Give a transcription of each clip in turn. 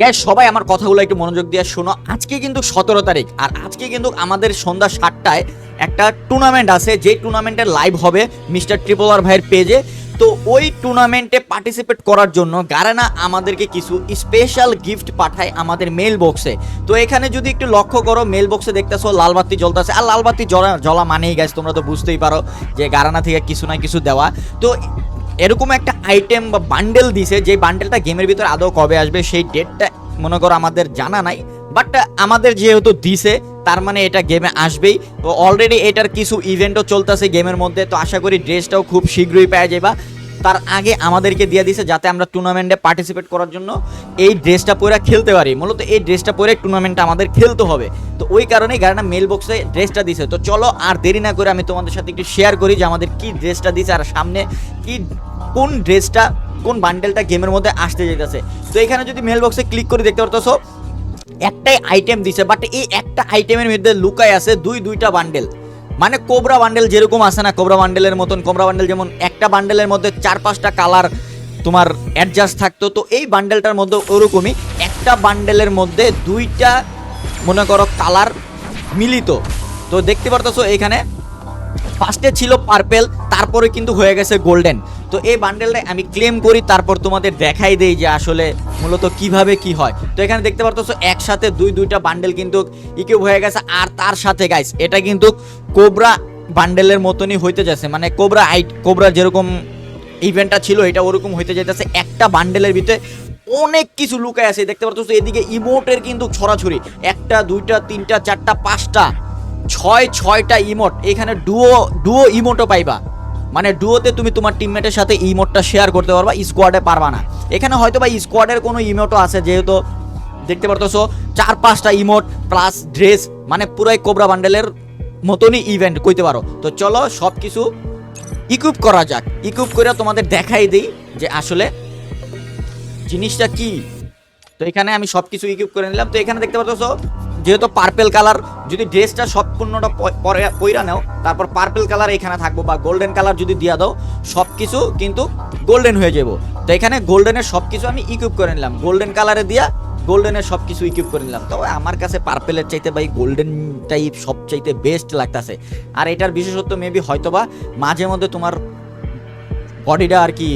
Gas, সবাই আমার কথাগুলো একটু মনোযোগ দিয়ে শোনো। আজকে কিন্তু সতেরো তারিখ, আর আজকে কিন্তু আমাদের সন্ধ্যা সাতটায় একটা টুর্নামেন্ট আছে, যে টুর্নামেন্টের লাইভ হবে মিস্টার ট্রিপল আর ভাইয়ের পেজে তো ওই টুর্নামেন্টে পার্টিসিপেট করার জন্য গারানা আমাদেরকে কিছু স্পেশাল গিফট পাঠায় আমাদের মেল বক্সে তো এখানে যদি একটু লক্ষ্য করো মেল বক্সে দেখতেছো লালবাতি জ্বলতেছে। আর লালবাতি জ্বলা জ্বলা মানেই গেছে তোমরা তো বুঝতেই পারো যে গারানা থেকে কিছু না কিছু দেওয়া। তো এরকম একটা আইটেম বা বান্ডেল দিছে, যে বান্ডেলটা গেমের ভিতরে আদৌ কবে আসবে, সেই ডেটটা মনে করো আমাদের জানা নাই বাট আমাদের যেহেতু দিছে, তার মানে এটা গেমে আসবেই। তো অলরেডি এটার কিছু ইভেন্টও চলতেছে গেমের মধ্যে, তো আশা করি ড্রেসটাও খুব শীঘ্রই পাওয়া যাবা তার আগে আমাদেরকে দিয়ে দিছে যাতে আমরা টুর্নামেন্টে পার্টিসিপেট করার জন্য এই ড্রেসটা পরে খেলতে পারি। মূলত এই ড্রেসটা পরে টুর্নামেন্টটা আমাদের খেলতে হবে। তো ওই কারণেই গাড়িটা মেল বক্সে ড্রেসটা দিছে। তো চলো আর দেরি না করে আমি তোমাদের সাথে একটু শেয়ার করি যে আমাদের কি ড্রেসটা দিছে আর সামনে কি, কোন ড্রেসটা কোন বান্ডেলটা গেমের মধ্যে আসতে যেতেছে তো এখানে যদি মেল বক্সে ক্লিক করে দেখতে পারতেছো, একটাই আইটেম দিছে বাট এই একটা আইটেমের মধ্যে লুকায় আছে দুই, দুইটা বান্ডেল মানে কোবরা বান্ডেল যেরকম আসে না, কোবরা বান্ডেলের মতন, কোবরা বান্ডেল যেমন একটা বান্ডেলের মধ্যে চার পাঁচটা কালার তোমার অ্যাডজাস্ট থাকতো, তো এই বান্ডেলটার মধ্যে ওরকমই একটা বান্ডেলের মধ্যে দুইটা, মনে করো কালার মিলিত। তো দেখতে পারতেছো এখানে ফার্স্টে ছিল পার্পেল তারপরে কিন্তু হয়ে গেছে গোল্ডেন তো এই বান্ডেলটা আমি ক্লেম করি, তারপর তোমাদের দেখাই দেই যে আসলে মূলত কীভাবে কি হয়। তো এখানে দেখতে পারতেছো, একসাথে দুই, দুইটা বান্ডেল কিন্তু ইকিউব হয়ে গেছে। আর তার সাথে গাইস এটা কিন্তু কোবরা বান্ডেলের মতনই হইতে যাচ্ছে। মানে কোবরা আই কোবরা যেরকম ইভেন্টটা ছিল, এটা ওরকম হইতে যাইতেছে। একটা বান্ডেলের ভিতরে অনেক কিছু লুকায় আছে। দেখতে পারতো এদিকে ইমোটের কিন্তু ছড়াছড়ি। একটা, দুইটা, তিনটা, চারটা, পাঁচটা ছয় ছয়টা ইমোট এখানে ডুও ডুও ইমোটও পাইবা। মানে ডুয়োতে তুমি তোমার টিমমেটের সাথে ইমোটটা শেয়ার করতে পারবা স্কোয়াডে পারবা না। এখানে হয়তো বা স্কোয়াডের কোনো ইমোটও আছে, যেহেতু দেখতে পারতেছো, চার পাঁচটা ইমোট প্লাস ড্রেস মানে পুরাই কোবরা বান্ডেলের মতনই ইভেন্ট কইতে পারো। তো চলো সব কিছু ইকুইপ করা যাক। ইকুইপ করে তোমাদের দেখাই দিই যে আসলে জিনিসটা কি। তো এখানে আমি সব কিছু ইকুইপ করে নিলাম। তো এখানে দেখতে পাচ্ছ যেহেতু পার্পেল কালার যদি ড্রেসটা সম্পূর্ণটা প- পরে, পইরা নাও, তারপর পার্পেল কালার এখানে থাকব বা গোল্ডেন কালার যদি দিয়া দাও সব কিছু কিন্তু গোল্ডেন হয়ে যাব তো এখানে গোল্ডেনের সব কিছু আমি ইকুইপ করে নিলাম। গোল্ডেন কালারে দিয়া গোল্ডেনের সব কিছু ইকুইপ করে নিলাম। তবে আমার কাছে পার্পেলের চাইতে ভাই গোল্ডেনটাই সবচাইতে বেস্ট লাগতাছে। আর এটার বিশেষত্ব মেবি হয়তোবা মাঝে মধ্যে তোমার বডিটা আর কি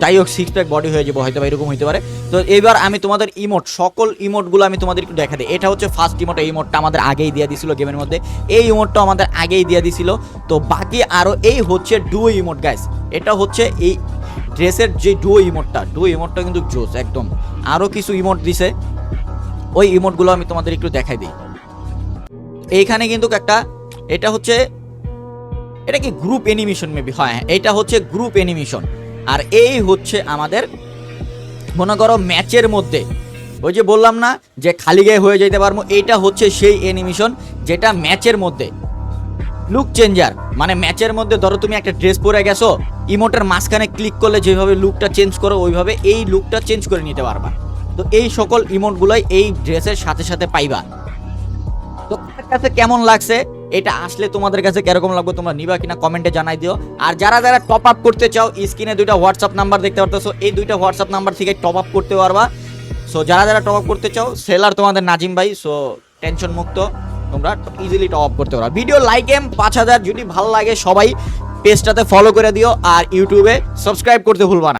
যাই হোক সিক্স প্যাক বডি হয়ে যাব হয়তো এরকম হইতে পারে। তো এবার আমি তোমাদের ইমোট সকল ইমোটগুলো আমি তোমাদের একটু দেখা দিই। এটা হচ্ছে ফার্স্ট ইমোট এই ইমোটটা আমাদের আগেই দিয়ে দিছিল গেমের মধ্যে। এই ইমোটটা আমাদের আগেই দিয়ে দিছিল। তো বাকি আরও এই হচ্ছে ডু ইমোট গাইস এটা হচ্ছে এই ড্রেসের যে ডু ইমোটটা ডু ইমোটটা কিন্তু জোস একদম। আরও কিছু ইমোট দিছে। ওই ইমোটগুলো আমি তোমাদের একটু দেখাই দিই। এইখানে কিন্তু একটা, এটা হচ্ছে, এটা কি গ্রুপ অ্যানিমেশন মেবি হয়, এটা হচ্ছে গ্রুপ অ্যানিমেশন আর এই হচ্ছে আমাদের, মনে করো, ম্যাচের মধ্যে। ওই যে বললাম না যে খালি গায়ে হয়ে যেতে পারব, এইটা হচ্ছে সেই অ্যানিমেশন যেটা ম্যাচের মধ্যে। লুক চেঞ্জার মানে ম্যাচের মধ্যে ধরো তুমি একটা ড্রেস পরে গেছো ইমোটের মাঝখানে ক্লিক করলে যেভাবে লুকটা চেঞ্জ করো, ওইভাবে এই লুকটা চেঞ্জ করে নিতে পারবা। তো এই সকল ইমোটগুলোই এই ড্রেসের সাথে সাথে পাইবা। তো কাছে কেমন লাগছে? এটা আসলে তোমাদের কাছে কীরকম লাগবে তোমরা নিবা কিনা কমেন্টে জানাই দিও। আর যারা যারা টপ আপ করতে চাও, স্ক্রিনে দুইটা হোয়াটসঅ্যাপ নাম্বার দেখতে পারতেছো, এই দুইটা হোয়াটসঅ্যাপ নাম্বার থেকে টপ আপ করতে পারবা। সো যারা যারা টপ আপ করতে চাও সেলার তোমাদের নাজিম ভাই সো টেনশন মুক্ত। তোমরা ইজিলি টপ আপ করতে পারো ভিডিও লাইক এম পাঁচ হাজার, যদি ভালো লাগে সবাই পেজটাতে ফলো করে দিও, আর ইউটিউবে সাবস্ক্রাইব করতে ভুলবা না।